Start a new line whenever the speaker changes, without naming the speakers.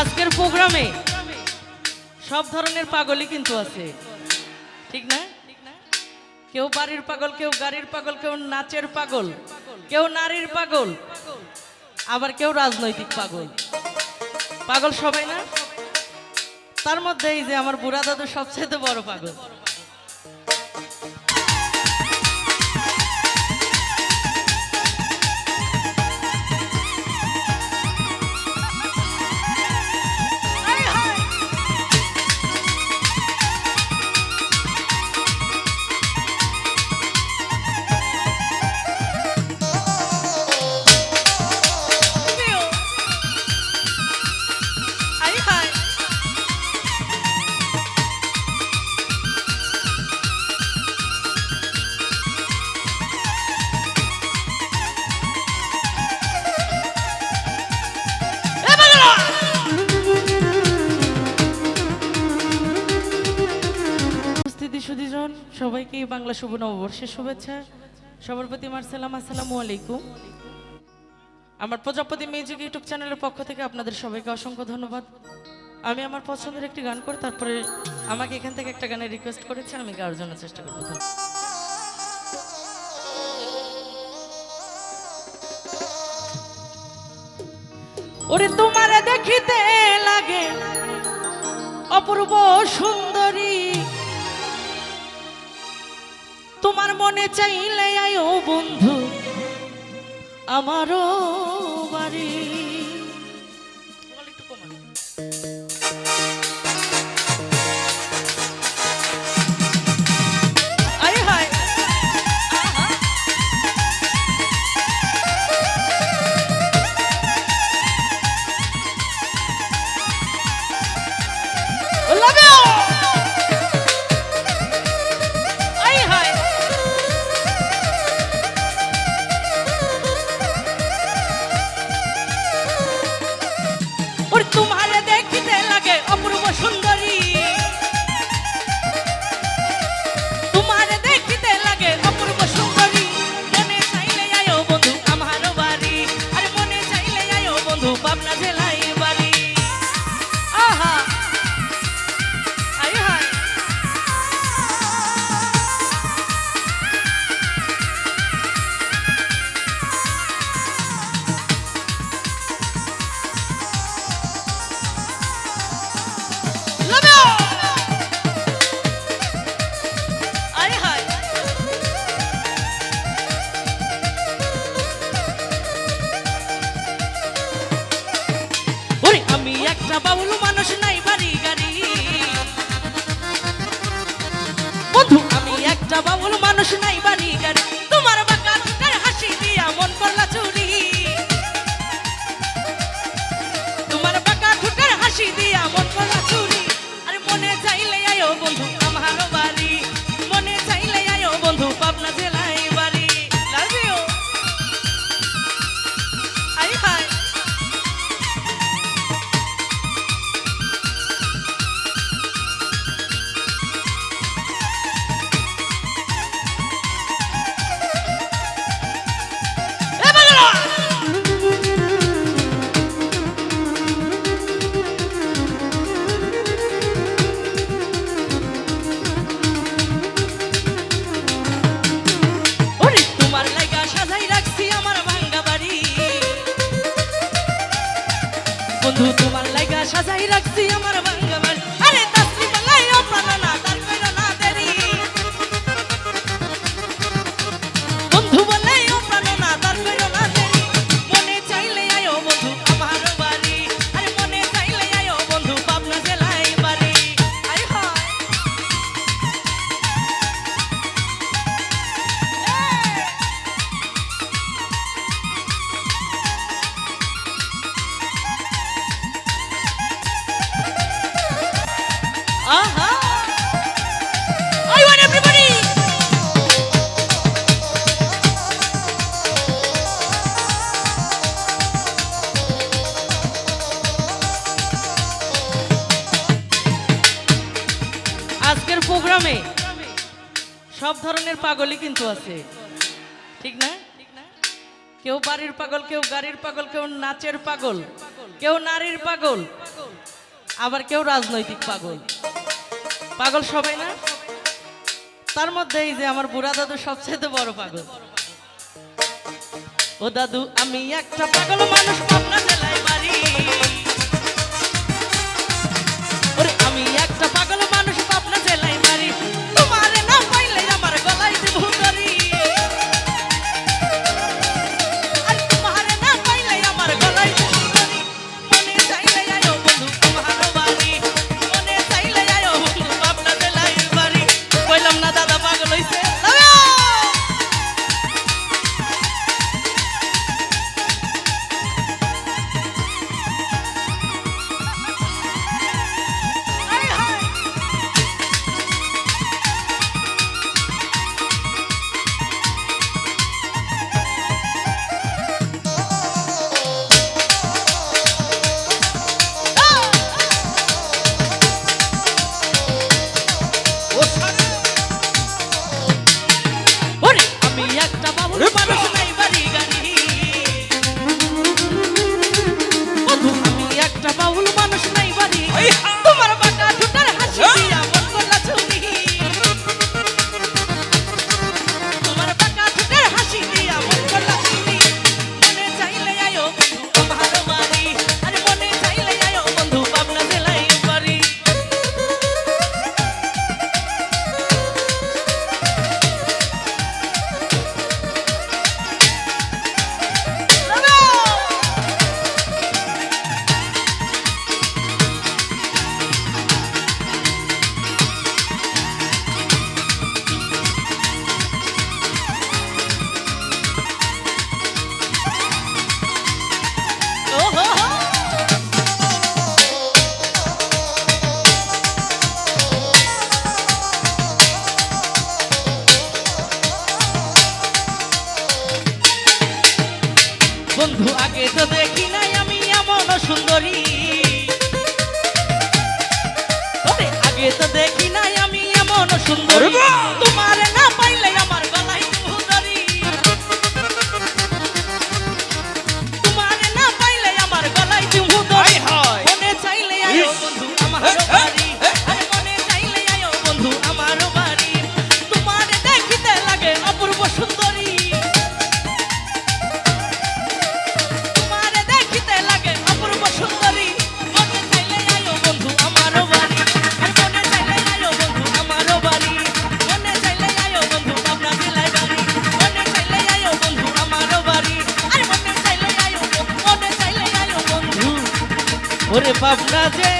আজকের প্রোগ্রামে সব ধরনের পাগলই কিন্তু আছে। ঠিক না? কেউ বাড়ির পাগল, কেউ গাড়ির পাগল, কেউ নাচের পাগল, কেউ নারীর পাগল, আবার কেউ রাজনৈতিক পাগল। পাগল সবাই না? তার মধ্যে এই যে আমার বুড়া দাদু সবচেয়ে বড় পাগল। সবাইকে বাংলা শুভ নববর্ষের শুভেচ্ছা। সবার প্রতি আমার সালাম, আসসালামু আলাইকুম। আমার প্রজাপতি মিউজিক ইউটিউব চ্যানেলের পক্ষ থেকে আপনাদের সবাইকে অসংখ্য ধন্যবাদ। আমি আমার পছন্দের একটি গান করে, তারপরে আমাকে এখান থেকে একটা গানের রিকোয়েস্ট করেছে, আমি গাওয়ার জন্য চেষ্টা করব। ওরে তোমারে দেখিতে লাগে অপূর্ব সুন্দরী তোমার মনে চাইলে আয়ো বন্ধু আমারও বাড়ি। আমি একটা বাবুল মানুষ নাই বাড়ি গাড়ি। তোমার গ্রামে সব ধরনের পাগলই কিন্তু আছে। ঠিক না? কেউ বাড়ির পাগল, কেউ গাড়ির পাগল, কেউ নাচের পাগল, কেউ নারীর পাগল, আবার কেউ রাজনৈতিক পাগল। পাগল সবাই না? তার মধ্যে এই যে আমার বুড়া দাদু সবচেয়ে বড় পাগল। ও দাদু, আমি একটা পাগল মানুষ, পাবনা জেলায় বাড়ি। আমি একটা পাগল মানুষ তো দেখি নাই আমি এমন সুন্দর। Magic.